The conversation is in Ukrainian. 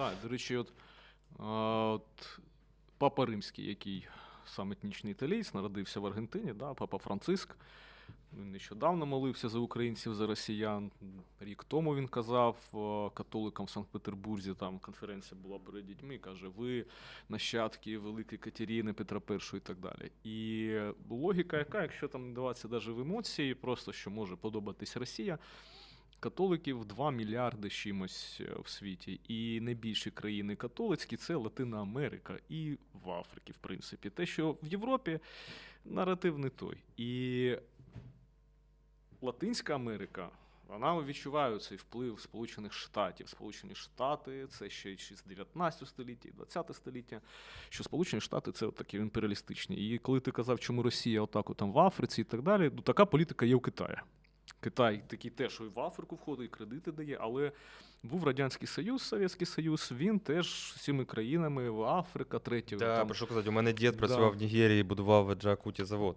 Так, до речі, от, от Папа Римський, який сам етнічний італієць, народився в Аргентині, да, Папа Франциск. Він нещодавно молився за українців, за росіян. Рік тому він казав католикам в Санкт-Петербурзі, там конференція була перед дітьми, каже, ви нащадки Великої Катерини, Петра І і так далі. І логіка яка, якщо там не даватися навіть в емоції, просто що може подобатись Росія, католиків 2 мільярди чимось е, в світі. І найбільші країни католицькі це Латина Америка і в Африці, в принципі. Те, що в Європі наратив не той. І Латинська Америка. Вона відчуває цей вплив Сполучених Штатів. Сполучені Штати це ще й з 19 століття, і 20 століття. Що Сполучені Штати це такі імперіалістичні. І коли ти казав, чому Росія отак там в Африці і так далі, ну така політика є у Китаї. Китай такий теж в Африку входить, і кредити дає, але був Радянський Союз, Совєтський Союз, він теж з цими країнами в Африка, третє. Да, там, прошу казати, у мене дід Да. працював в Нігерії, будував в Джакуті завод.